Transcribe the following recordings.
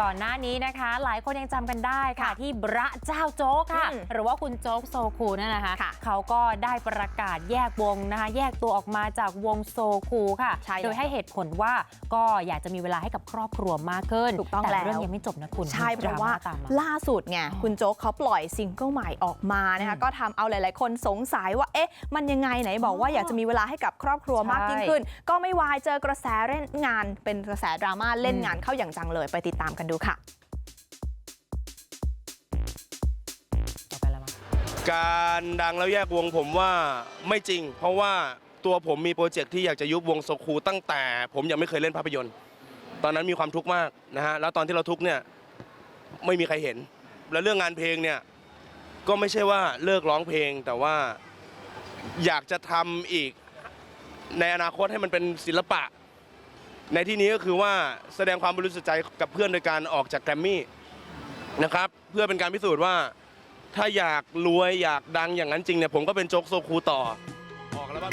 ก่อนหน้านี้นะคะ หลายคนยังจำกันได้ค่ะค่ะที่บระเจ้าโจ๊กค่ะอืมหรือว่าคุณโจ๊กโซคูนั่นนะคะค่ะเขาก็ได้ประกาศแยกวงนะคะ แยกตัวออกมาจากวงโซคูค่ะใช่แล้วโดยให้เหตุผลว่าก็อยากจะมีเวลาให้กับครอบครัวมากขึ้นถูกต้องแต่แล้วเรื่องยังไม่จบนะคุณใช่เพราะว่าดมตามมาล่าสุดไงอ๋อคุณโจ๊กเขาปล่อยซิงเกิลใหม่ออกมานะคะอืมก็ทำเอาหลาย ๆ คนสงสัยว่าเอ๊ะ มันยังไงไหนบอกว่าอ๋อออยากจะมีเวลาให้กับครอบครัวมากใช่ยิ่งขึ้น ก็ไม่วายเจอกระแสเล่นงานเป็นกระแสดราม่าเล่นอืมงานเข้าอย่างจังเลยไปติดตามกันดูค่ะต่อไปแล้วมั้งการดังแล้วแยกวงผมว่าไม่จริง เพราะว่าตัวผมมีโปรเจกต์ที่อยากจะยุบวงโซคูตั้งแต่ ผมยังไม่เคยเล่นภาพยนตร์ ตอนนั้นมีความทุกข์มากนะฮะแล้วตอนที่เราทุกข์เนี่ยไม่มีใครเห็น แล้วเรื่องงานเพลงเนี่ยก็ไม่ใช่ว่าเลิกร้องเพลง แต่ว่าอยากจะทำอีกในอนาคตให้มันเป็นศิลปะ ในที่นี้ก็คือว่าแสดงความบริสุทธิ์ใจกับเพื่อนโดยการออกจากแกรมมี่นะครับ เพื่อเป็นการพิสูจน์ว่าถ้าอยากรวยอยากดังอย่างนั้นจริงเนี่ยผมก็เป็นโจ๊กโซคูต่อ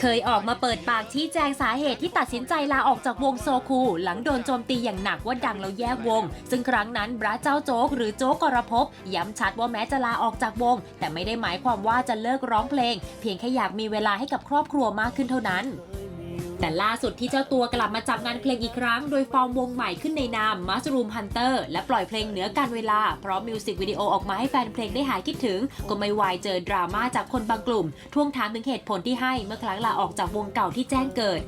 เคยออกมาเปิดปากชี้แจงสาเหตุที่ตัดสินใจลาออกจากวงโซคู หลังโดนโจมตีอย่างหนักว่าดังแล้วแยกวง ซึ่งครั้งนั้นบราเจ้าโจ๊กหรือโจ๊กกรภพย้ำชัดว่าแม้จะลาออกจากวง แต่ไม่ได้หมายความว่าจะเลิกร้องเพลง เพียงแค่อยากมีเวลาให้กับครอบครัวมากขึ้นเท่านั้น แต่ล่าสุดที่เจ้าตัวกลับมาจับงานเพลงอีกครั้ง โดยฟอร์มวงใหม่ขึ้นในนาม Mushroom Hunter และปล่อยเพลงเหนือการเวลา พร้อมมิวสิกวิดีโอออกมาให้แฟนเพลงได้หายคิดถึง ก็ไม่วายเจอดราม่าจากคนบางกลุ่ม ท่วงถามถึงเหตุผลที่ให้เมื่อครั้งลาออกจากวงเก่าที่แจ้งเกิด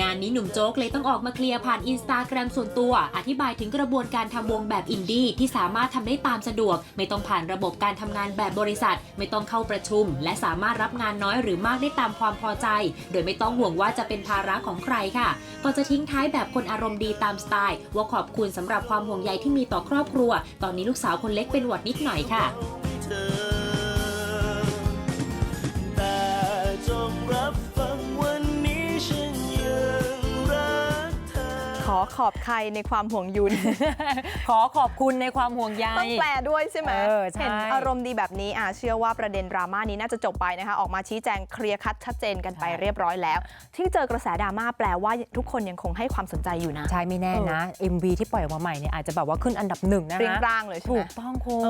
งานนี้หนุ่มโจ๊กเลยต้องออกมาเคลียร์ผ่านอินสตาแกรมส่วนตัว อธิบายถึงกระบวนการทำวงแบบอินดี้ที่สามารถทำได้ตามสะดวก ไม่ต้องผ่านระบบการทำงานแบบบริษัท ไม่ต้องเข้าประชุม และสามารถรับงานน้อยหรือมากได้ตามความพอใจ โดยไม่ต้องห่วงว่าจะเป็นภาระของใครค่ะก็จะทิ้งท้ายแบบคนอารมณ์ดีตามสไตล์ ว่าขอบคุณสำหรับความห่วงใยที่มีต่อครอบครัว ตอนนี้ลูกสาวคนเล็กเป็นหวัดนิดหน่อยค่ะ อขอขอบใครในความห่วงยุน ขอขอบคุณในความห่วงใย ต้องแปลด้วยใช่ไหมเออใช่ เห็นอารมณ์ดีแบบนี้อะเชื่อว่าประเด็นดราม่านี้น่าจะจบไปนะคะ ออกมาชี้แจงเคลียร์คัดชัดเจนกันไปเรียบร้อยแล้ว ที่เจอกระแสดราม่าแปลว่าทุกคนยังคงให้ความสนใจอยู่นะใช่ไม่แน่นะ MV ที่ปล่อยออกมาใหม่เนี่ยอาจจะแบบว่าขึ้นอันดับหนึ่งนะเปรี้ยงคะปร้างเลยใช่ไหถูม กต้องคุณ